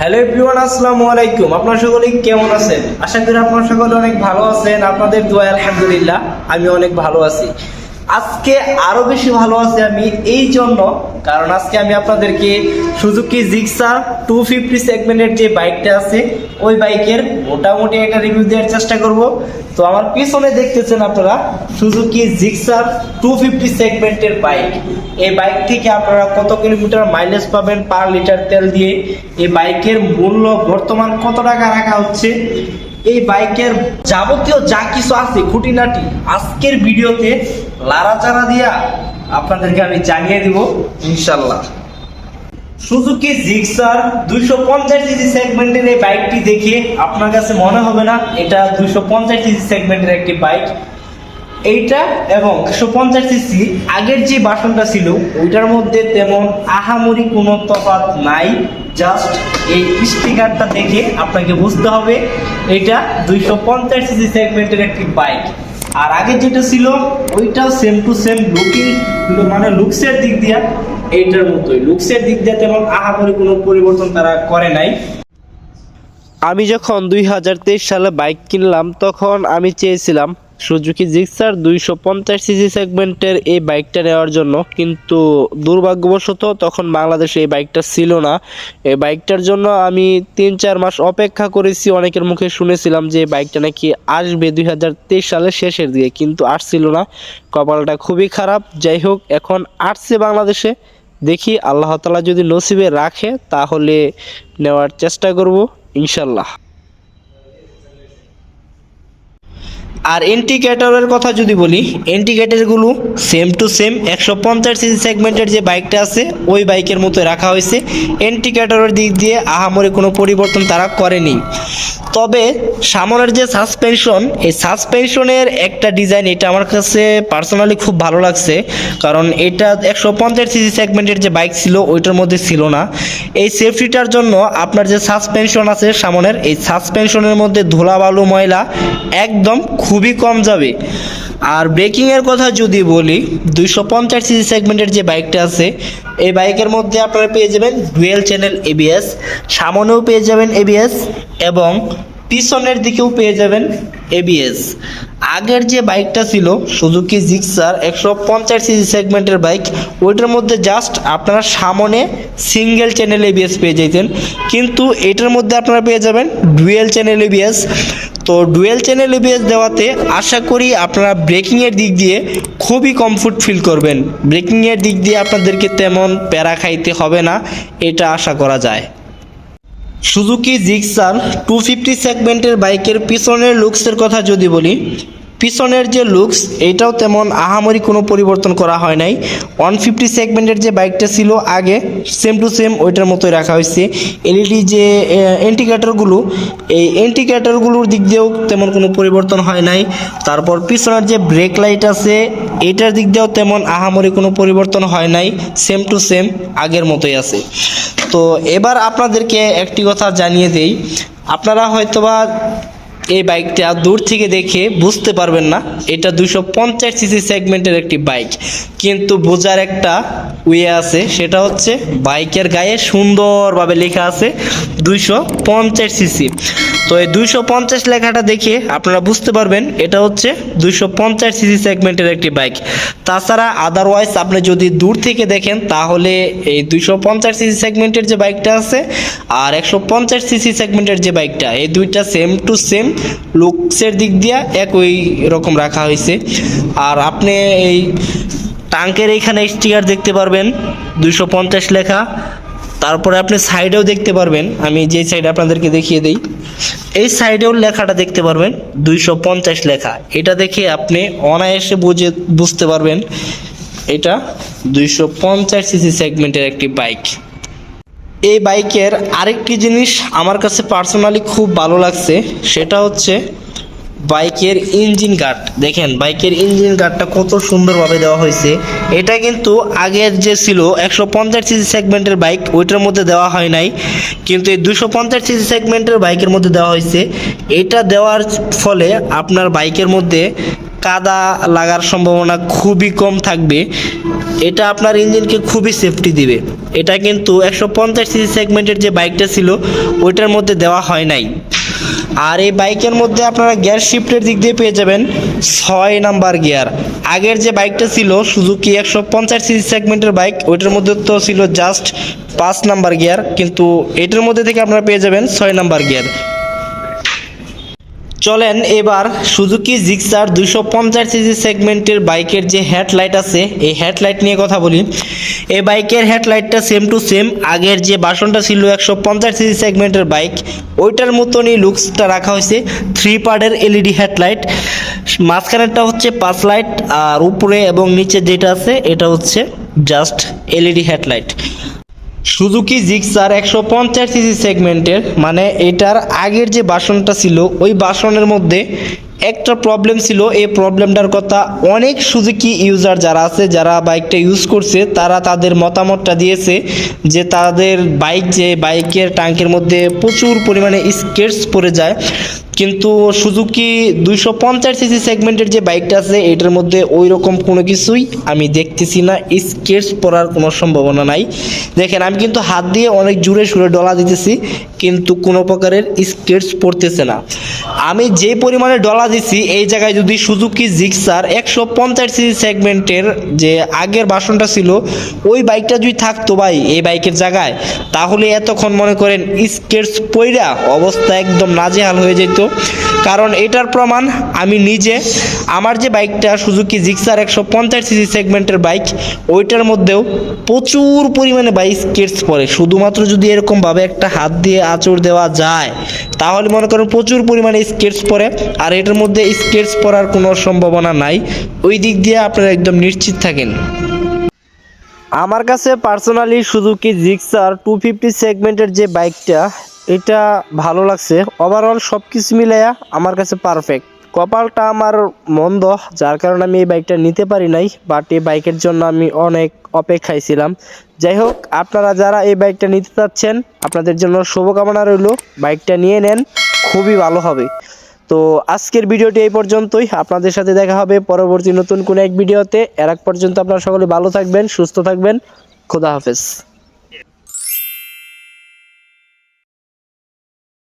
Hello everyone, আসসালামু আলাইকুম। আপনারা সকলে কেমন আছেন? আশা করি আপনারা সকলে অনেক ভালো আছেন। আপনাদের দোয়া, আলহামদুলিল্লাহ আমি অনেক ভালো আছি। আজকে আরও বেশি ভালো আছি আমি। এই জন্য কারণ আজকে আমি আপনাদেরকে সুজুকি জিক্সার টু ফিফটি সেগমেন্টের যে বাইকটা আছে, ওই বাইকের মোটামুটি একটা রিভিউ দেওয়ার চেষ্টা করব। তো আমার পিছনে দেখতেছেন আপনারা সুজুকি জিক্সার টু ফিফটি সেগমেন্টের বাইক এই বাইক থেকে আপনারা কত কিলোমিটার মাইলেজ পাবেন পার লিটার তেল দিয়ে? এই বাইকের মূল্য বর্তমান কত টাকা রাখা হচ্ছে? এই বাইকের যাবতীয় যা কিছু আছে, খুঁটিনাটি, আজকের ভিডিওতে লাড়াচাড়া দিয়া আপনাদেরকে আমি জানিয়ে দিব, ইনশাল্লাহ। সুজুকি জিক্সার দুইশো পঞ্চাশ সিসি সেগমেন্টের এই বাইকটি দেখে আপনার কাছে মনে হবে না, এটা দুইশো পঞ্চাশ সিসি সেগমেন্টের একটি বাইক। এইটা এবং একশো পঞ্চাশ সিসি আগের যে বাসনটা ছিল, ওইটার মধ্যে তেমন আহামরি কোনো তফাৎ নাই। জাস্ট এই স্টিকারটা দেখে আপনাকে বুঝতে হবে, এটা দুইশো পঞ্চাশ সিসি সেগমেন্টের একটি বাইক। আর আগে যেটা ছিল, ওইটাও সেম টু সেম লুকিং মানে লুকসের দিক দিয়া এইটার মতোই। লুকসের দিক দিয়ে তেমন আহা করে কোনো পরিবর্তন তারা করে নাই। আমি যখন দুই হাজার তেইশ সালে বাইক কিনলাম, তখন আমি চেয়েছিলাম সুজুকি জিক্সার দুইশো পঞ্চাশ সিসি সেগমেন্টের এই বাইকটা নেওয়ার জন্য, কিন্তু দুর্ভাগ্যবশত তখন বাংলাদেশে এই বাইকটা ছিল না। এই বাইকটার জন্য আমি তিন চার মাস অপেক্ষা করেছি, অনেকের মুখে শুনেছিলাম যে বাইকটা নাকি আসবে দুই হাজার তেইশ সালের শেষের দিকে, কিন্তু আসছিল না। কপালটা খুবই খারাপ। যাই হোক, এখন আসছে বাংলাদেশে। দেখি আল্লাহ তালা যদি নসিবে রাখে, তাহলে নেওয়ার চেষ্টা করব ইনশাল্লাহ আর ইন্ডিকেটরের কথা যদি বলি ইন্ডিকেটরগুলো সেম টু সেম একশো পঞ্চাশ সিসি সেগমেন্টের যে বাইকটা আছে, ওই বাইকের মতো রাখা হয়েছে। ইন্ডিকেটরের দিক দিয়ে আহামরি কোনো পরিবর্তন তারা করেনি। তবে সামনের যে সাসপেনশন এই সাসপেনশনের একটা ডিজাইন এটা আমার কাছে পার্সোনালি খুব ভালো লাগছে। কারণ এটা একশো পঞ্চাশ সিসি সেগমেন্টের যে বাইক ছিল, ওইটার মধ্যে ছিল না। এই সেফটিটার জন্য আপনার যে সাসপেনশন আছে সামনের, এই সাসপেনশনের মধ্যে ধুলাবালু ময়লা একদম খুবই কম যাবে। আর ব্রেকিংয়ের কথা যদি বলি, দুইশো পঞ্চাশ সিসি সেগমেন্টের যে বাইকটা আছে, এই বাইকের মধ্যে আপনারা পেয়ে যাবেন ডুয়েল চ্যানেল এবিএস সামনেও পেয়ে যাবেন এবিএস এবং পিছনের দিকেও পেয়ে যাবেন এবিএস আগের যে বাইকটা ছিল সুজুকি জিক্সার একশো পঞ্চাশ সিসি সেগমেন্টের বাইক ওইটার মধ্যে জাস্ট আপনারা সামনে সিঙ্গেল চ্যানেল এবিএস পেয়ে যেতেন কিন্তু এটার মধ্যে আপনারা পেয়ে যাবেন ডুয়েল চ্যানেল এবিএস তো ডুয়েল চ্যানেল এবিএস দেওয়াতে আশা করি আপনারা ব্রেকিংয়ের দিক দিয়ে খুবই কমফোর্ট ফিল করবেন। ব্রেকিংয়ের দিক দিয়ে আপনাদেরকে তেমন প্যারা খাইতে হবে না, এটা আশা করা যায়। সুজুকি জিক্সার টু ফিফটি সেগমেন্টের বাইকের পিছনের লুকসের কথা যদি বলি পিছনের যে লুকস এটাও তেমন আহামরি কোনো পরিবর্তন করা হয় নাই। ওয়ান ফিফটি সেগমেন্টের যে বাইকটা ছিল আগে সেম টু সেম ওইটার মতোই রাখা হয়েছে। এলইডি যে ইন্ডিকেটরগুলো এই ইন্ডিকেটরগুলোর দিক দিয়েও তেমন কোনো পরিবর্তন হয় নাই। তারপর পিছনের যে ব্রেক লাইট আছে এটার দিক দিয়েও তেমন আহামরি কোনো পরিবর্তন হয় নাই। সেম টু সেম আগের মতোই আছে। তো এবার আপনাদেরকে একটি কথা জানিয়ে দেই। আপনারা হয়তোবা এই বাইকটা দূর থেকে দেখে বুঝতে পারবেন না। এটা দুশো পঞ্চাশ সিসি সেগমেন্টের একটি বাইক। কিন্তু বোঝার একটা ওয়ে আছে, সেটা হচ্ছে বাইকের গায়ে সুন্দরভাবে লেখা আছে দুইশো পঞ্চাশ সিসি। তো এই দুইশো পঞ্চাশ লেখাটা দেখে আপনারা বুঝতে পারবেন, এটা হচ্ছে দুইশো পঞ্চাশ সিসি সেগমেন্টের একটি বাইক। তাছাড়া আদারওয়াইজ আপনি যদি দূর থেকে দেখেন, তাহলে এই দুইশো পঞ্চাশ সিসি সেগমেন্টের যে বাইকটা আছে আর একশো পঞ্চাশ সিসি সেগমেন্টের যে বাইকটা, এই দুইটা সেম টু সেম লুকসের দিক দিয়ে একই রকম রাখা হয়েছে। আর আপনি এই টাঙ্কের এইখানে স্টিকার দেখতে পারবেন, দুইশো পঞ্চাশ লেখা। তারপরে আপনি সাইডেও দেখতে পারবেন, আমি যে সাইড আপনাদেরকে দেখিয়ে দিই। এই সাইডেও লেখাটা দেখতে পারবেন, দুইশো পঞ্চাশ লেখা। এটা দেখে আপনি অনায়াসে বুঝে, বুঝতে পারবেন, এটা দুইশো পঞ্চাশ সিসি সেগমেন্টের একটি বাইক এই বাইকের আরেকটি জিনিস আমার কাছে পার্সোনালি খুব ভালো লাগছে, সেটা হচ্ছে বাইকের ইঞ্জিন গার্ড দেখেন, বাইকের ইঞ্জিন গার্ডটা কত সুন্দরভাবে দেওয়া হয়েছে। এটা কিন্তু আগের যে ছিল, একশো পঞ্চাশ সিসি সেগমেন্টের বাইক ওইটার মধ্যে দেওয়া হয় নাই। কিন্তু এই দুশো পঞ্চাশ সিসি সেগমেন্টের বাইকের মধ্যে দেওয়া হয়েছে। এটা দেওয়ার ফলে আপনার বাইকের মধ্যে কাদা লাগার সম্ভাবনা খুবই কম থাকবে। এটা আপনার ইঞ্জিনকে খুবই সেফটি দিবে। এটা কিন্তু একশো পঞ্চাশ সিসি সেগমেন্টের যে বাইকটা ছিল, ওইটার মধ্যে দেওয়া হয় নাই। আর এই বাইকের মধ্যে আপনারা গিয়ার শিফটের দিক দিয়ে পেয়ে যাবেন ছয় নাম্বার গিয়ার আগের যে বাইকটা ছিল সুজুকি একশো পঞ্চাশ সিসি সেগমেন্টের বাইক, ওইটার মধ্যে তো ছিল জাস্ট পাঁচ নাম্বার গিয়ার কিন্তু এটার মধ্যে থেকে আপনারা পেয়ে যাবেন ছয় নাম্বার গিয়ার চলেন এবার সুজুকি জিক্সার দুশো পঞ্চাশ সিসি সেগমেন্টের বাইকের যে হেডলাইট আছে, এই হেডলাইট নিয়ে কথা বলি। এই বাইকের হেডলাইটটা সেম টু সেম আগের যে বাসনটা ছিল একশো পঞ্চাশ সিসি সেগমেন্টের বাইক, ওইটার মতনই লুকসটা রাখা হয়েছে থ্রি পার্টের এলইডি হেডলাইট। মাঝখানেরটা হচ্ছে পাঁচ লাইট, আর উপরে এবং নিচে যেটা আছে, এটা হচ্ছে just LED headlight. Suzuki Gixxer একশো পঞ্চাশ সিসি সেগমেন্টের মানে এটার আগের যে বাসনটা ছিল, ওই বাসনের মধ্যে একটা প্রবলেম ছিল। এই প্রবলেমটার কথা অনেক সুজুকি ইউজার যারা আছে, যারা বাইকটা ইউজ করছে, তারা তাদের মতামতটা দিয়েছে যে তাদের বাইক যে বাইকের ট্যাঙ্কের মধ্যে প্রচুর পরিমাণে স্কেটস পড়ে যায়। কিন্তু সুজুকি দুইশো পঞ্চাশ সিসি সেগমেন্টের যে বাইকটা আছে, এটার মধ্যে ওই রকম কোনো কিছুই আমি দেখতেছি না। স্কেটস পড়ার কোনো সম্ভাবনা নাই। দেখেন, আমি কিন্তু হাত দিয়ে অনেক জোরে সুরে ডলা দিতেছি, কিন্তু কোনো প্রকারের স্কেটস পড়তেছে না। আমি যে পরিমাণে ডলা দিছি, এই জায়গায় যদি সুজুকি জিক্সার একশো পঞ্চাশ সিসি সেগমেন্টের যে আগের বাসনটা ছিল, ওই বাইকটা যদি থাকতো ভাই, এই বাইকের জায়গায়, তাহলে এতক্ষণ মনে করেন স্কেটস পইরা অবস্থা একদম নাজেহাল হয়ে যেত। কারণ এটার প্রমাণ আমি নিজে। আমার যে বাইকটা সুজুকি জিক্সার একশো পঞ্চাশ সিসি সেগমেন্টের বাইক ওইটার মধ্যেও প্রচুর পরিমাণে বাইক স্কেটস পড়ে শুধুমাত্র যদি এরকমভাবে একটা হাত দিয়ে আঁচড় দেওয়া যায়, তাহলে মনে করেন প্রচুর পরিমাণে স্কেটস পড়ে আর এটার মধ্যে স্কেটস পড়ার কোনো সম্ভাবনা নাই। ওই দিক দিয়ে আপনারা একদম নিশ্চিত থাকেন। আমার কাছে personally Suzuki Gixxer two fifty সেগমেন্টের যে বাইকটা এটা ভালো লাগছে। ওভারঅল সব কিছু মিলাইয়া আমার কাছে পারফেক্ট কপালটা আমার মন্দ, যার কারণে আমি এই বাইকটা নিতে পারি নাই বাট এই বাইকের জন্য আমি অনেক অপেক্ষায় ছিলাম যাই হোক, আপনারা যারা এই বাইকটা নিতে চাচ্ছেন, আপনাদের জন্য শুভকামনা রইল। বাইকটা নিয়ে নেন, খুবই ভালো হবে। তো আজকের ভিডিওটি এই পর্যন্তই। আপনাদের সাথে দেখা হবে পরবর্তী নতুন কোনো এক ভিডিওতে। এর পর্যন্ত আপনারা সকলে ভালো থাকবেন, সুস্থ থাকবেন। খোদা হাফেজ।